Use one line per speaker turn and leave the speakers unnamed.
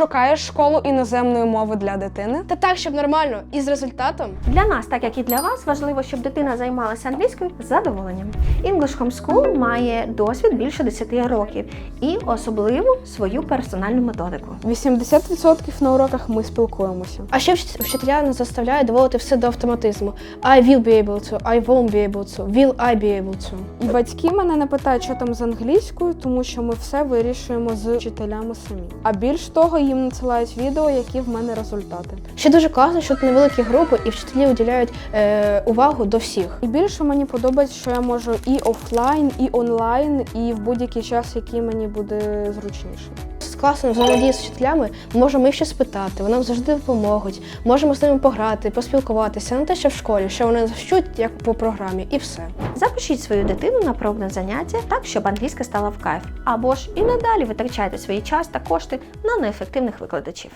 Шукаєш школу іноземної мови для дитини?
Та так, щоб нормально і з результатом.
Для нас, так як і для вас, важливо, щоб дитина займалася англійською з задоволенням. English Homeschool має досвід більше 10 років і особливу свою персональну методику.
80% на уроках ми спілкуємося.
А ще вчителя нас заставляють доводити все до автоматизму. I will be able to, I won't be able to, will I be able to.
І батьки мене не питають, що там з англійською, тому що ми все вирішуємо з вчителями самі. А більш того, їм надсилають відео, які в мене результати.
Ще дуже класно, що тут невеликі групи і вчителі уділяють е, увагу до всіх.
І більше мені подобається, що я можу і офлайн, і онлайн, і в будь-який час, який мені буде зручніше.
Класно взаємодії з вчителями можемо їх щось питати, вони нам завжди допоможуть. Можемо з ними пограти, поспілкуватися, не те, що в школі, що вони вчуть як по програмі, і все.
Запишіть свою дитину на пробне заняття так, щоб англійська стала в кайф. Або ж і надалі витрачайте свій час та кошти на неефективних викладачів.